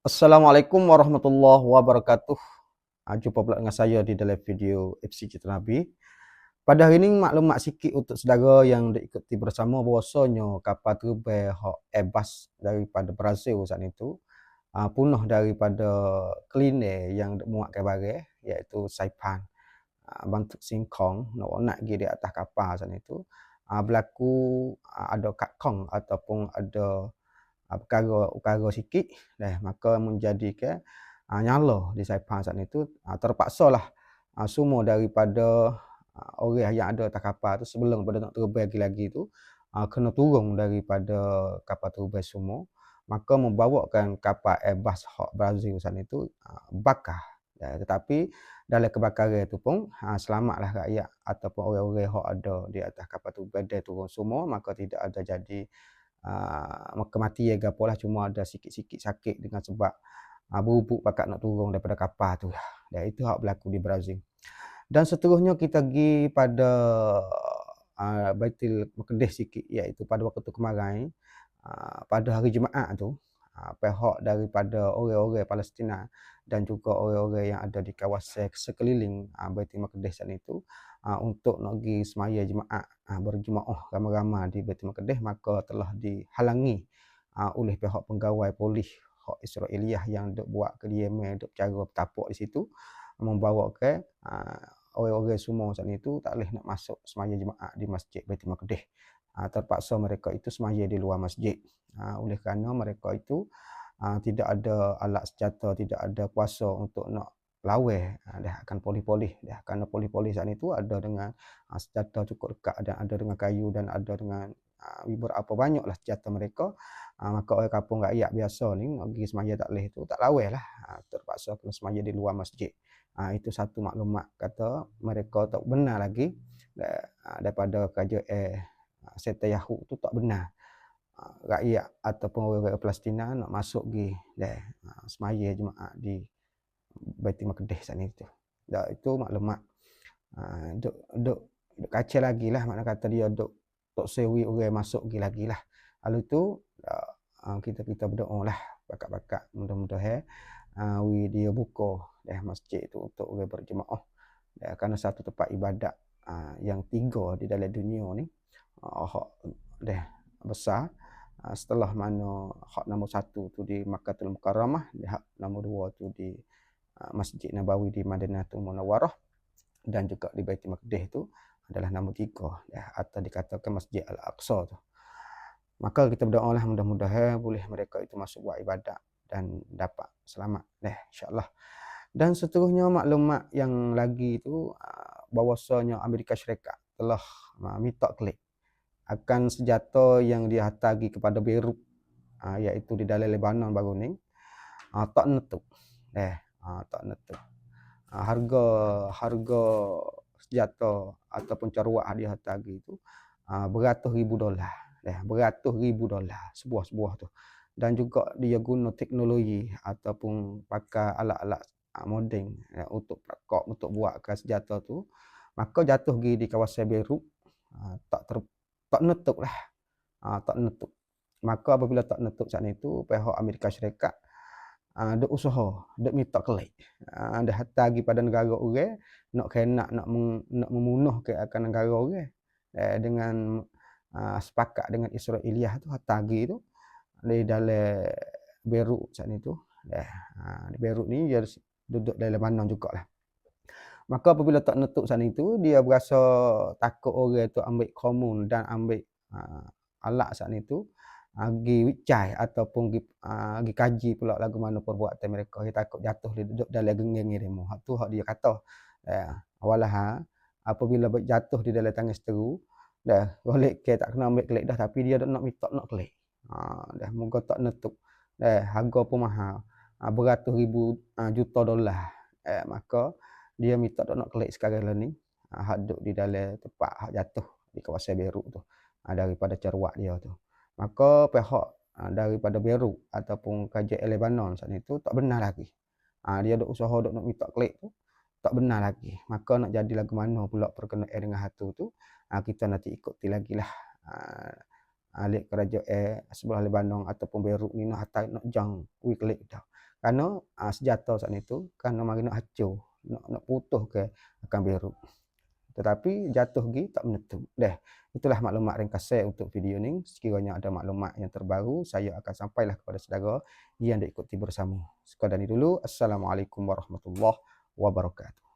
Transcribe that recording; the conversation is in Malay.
Assalamualaikum warahmatullahi wabarakatuh. Ah, jumpa pula dengan saya di dalam video FC Citra Nabi. Pada hari ini maklumat sikit untuk saudara yang diikuti bersama bahawasanya kapal terbang hak Airbus daripada Brazil saat itu uh, punah daripada kliner yang muatkan barang iaitu Saipan uh, bentuk singkong nak nak pergi di atas kapal saat itu uh, berlaku uh, ada kat kong ataupun ada perkara-perkara sikit dah maka menjadikan uh, nyala di Saipan saat itu uh, terpaksalah uh, semua daripada uh, orang yang ada atas kapal tu sebelum pada nak terbang lagi-lagi tu uh, kena turun daripada kapal terbang semua. Maka membawakan kapal Airbus Hawk Brazil sana itu uh, bakar. Ya, tetapi dalam kebakaran itu pun uh, selamatlah rakyat ataupun orang-orang yang ada di atas kapal tu badai turun semua maka tidak ada jadi uh, kematian ke apalah cuma ada sikit-sikit sakit dengan sebab uh, berubuk pakat nak turun daripada kapal tu dan itu hak berlaku di Brazil. Dan seterusnya kita pergi pada uh, Baitul Maqdis sikit iaitu pada waktu kemarin uh, pada hari Jumaat tu pihak daripada orang-orang Palestin dan juga orang-orang yang ada di kawasan sekeliling uh, Baitul Maqdis itu uh, untuk nak pergi semaya Jumaat uh, berjemaah ramai-ramai di Baitul Maqdis maka telah dihalangi oleh pihak penggawai polis hak Israeliah yang duk buat kediaman duk cara bertapak di situ membawa ke uh, orang-orang semua saat itu tak boleh nak masuk semaya jemaah di masjid Baitul Maqdis. Ha, terpaksa mereka itu semaya di luar masjid. Ha, oleh kerana mereka itu ha, tidak ada alat senjata, tidak ada kuasa untuk nak ha, dah akan poli-poli. Dah kerana poli-poli saat itu ada dengan senjata cukup dekat dan ada dengan kayu dan ada dengan ha, berapa banyaklah senjata mereka. Maka orang kampung rakyat biasa ni pergi semaya tak boleh tu tak laweh lah. Terpaksa kena semaya di luar masjid. Ha, itu satu maklumat. Kata mereka tak benar lagi daripada kerajaan eh, Seta Yahud tu tak benar. Ha, rakyat ataupun orang-orang Palestin nak masuk pergi deh ha, semaya jemaah di Baitul Maqdis sana itu. Dah itu maklumat. Ha, duk duk duk kacau lagi lah makna kata dia duk tak sewi orang masuk pergi lagi lah. Lalu tu kita kita berdoa lah bakat-bakat mudah-mudahan uh, dia buka deh masjid itu untuk orang berjemaah. Ya, kerana satu tempat ibadat uh, yang tiga di dalam dunia ni uh, deh besar. Uh, setelah mana hak nombor satu tu di Makkahul Mukarramah, hak nombor dua tu di uh, Masjid Nabawi di Madinatul Munawwarah dan juga di Baitul Maqdis tu adalah nombor tiga. Ya, atau dikatakan Masjid Al-Aqsa tu. Maka kita berdoa lah mudah-mudahan boleh mereka itu masuk buat ibadat dan dapat selamat. Deh insyaallah. Dan seterusnya maklumat yang lagi itu ah, bahawasanya Amerika Syarikat telah ah, minta klik akan senjata yang dihatagi kepada Beirut ah, iaitu di dalam Lebanon baru ni tak netuk deh tak netuk harga harga senjata ataupun caruak dihatagi itu beratus ribu dolar. Deh beratus ribu dolar sebuah-sebuah tu. Dan juga dia guna teknologi ataupun pakai alat-alat uh, moden ya, untuk prakok untuk buatkan senjata tu. Maka jatuh pergi di kawasan Beirut uh, tak ter, tak netuk lah uh, tak netuk maka apabila tak netuk saat itu pihak Amerika Syarikat uh, duk usaha duk minta kelik uh, dah lagi pada negara orang nak kena nak meng, nak membunuh ke akan negara orang uh, dengan uh, sepakat dengan Israeliah tu lagi tu di dalam Beirut saat itu. Eh, ha, di Beirut ni dia duduk dalam Lebanon jugalah. Maka apabila tak nutup sana itu, dia berasa takut orang tu ambil komun dan ambil uh, alat saat itu pergi uh, wicai ataupun pergi uh, kaji pula lagu mana perbuatan mereka. Dia takut jatuh dia duduk dalam gengeng ni demo. Hak tu hak dia kata. Ya, awalah apabila jatuh di dalam tangan seteru, dah boleh ke tak kena ambil kelik dah tapi dia nak minta nak kelik. Ha, dah muka tak netuk. Dah harga pun mahal. Ha, beratus ribu ha, juta dolar. Eh, maka dia minta tak nak kelik sekarang lah ni. Ha, hak duduk di dalam tempat hak jatuh di kawasan Beirut tu. Ha, daripada cerwak dia tu. Maka pihak ha, daripada Beirut ataupun kajian Lebanon saat itu tak benar lagi. Dia duk usaha duk nak minta kelik tu. Tak benar lagi. Maka nak jadi lagu mana pula perkenaan dengan hatu tu. Kita nanti ikuti lagi lah. Alik kerajaan eh, sebelah Lebanon ataupun Beirut ni nak hatai nak jang weekly dah. Karena uh, senjata saat itu karena mari nak hancur, nak nak putuh ke akan biru. Tetapi jatuh gi tak menentu. Deh, itulah maklumat ringkas saya untuk video ini. Sekiranya ada maklumat yang terbaru, saya akan sampailah kepada saudara yang diikuti bersama. Sekadar ini dulu. Assalamualaikum warahmatullahi wabarakatuh.